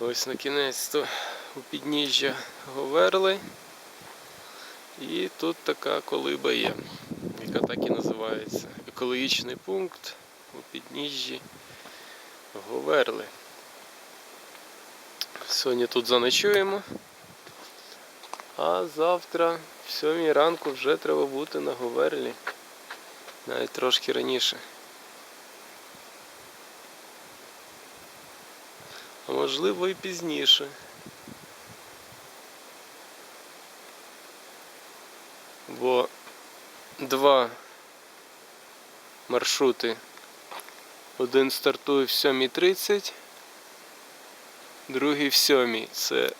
Ось на кінець то у підніжжя Говерли. І тут така колиба є, яка так і називається. Екологічний пункт у підніжжі Говерли. Сьогодні тут заночуємо. А завтра в сьомій ранку вже треба бути на Говерлі. Навіть трошки раніше. Можливо і пізніше. Бо два маршрути. Один стартує в 7.30, другий в 7. Це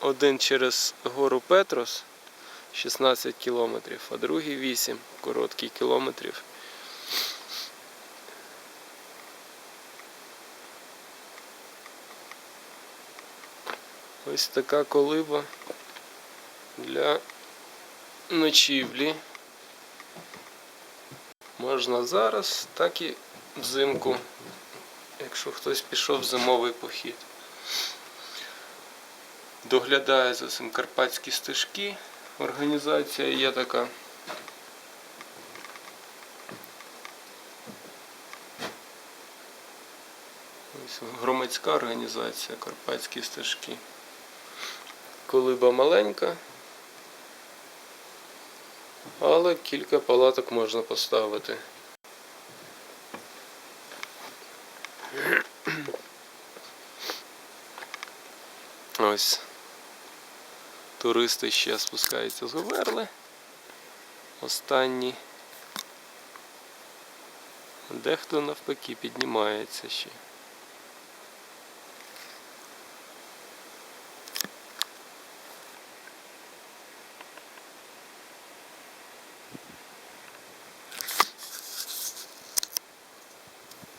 один через гору Петрос 16 кілометрів, а другий 8 коротких кілометрів. Ось така колиба для ночівлі. Можна зараз, так і взимку, якщо хтось пішов в зимовий похід. Доглядає за цим карпатські стежки. Організація є така. Ось громадська організація Карпатські стежки. Колиба маленька, але кілька палаток можна поставити. Ось. Туристи ще спускаються з Говерли. Останні. Дехто навпаки піднімається ще.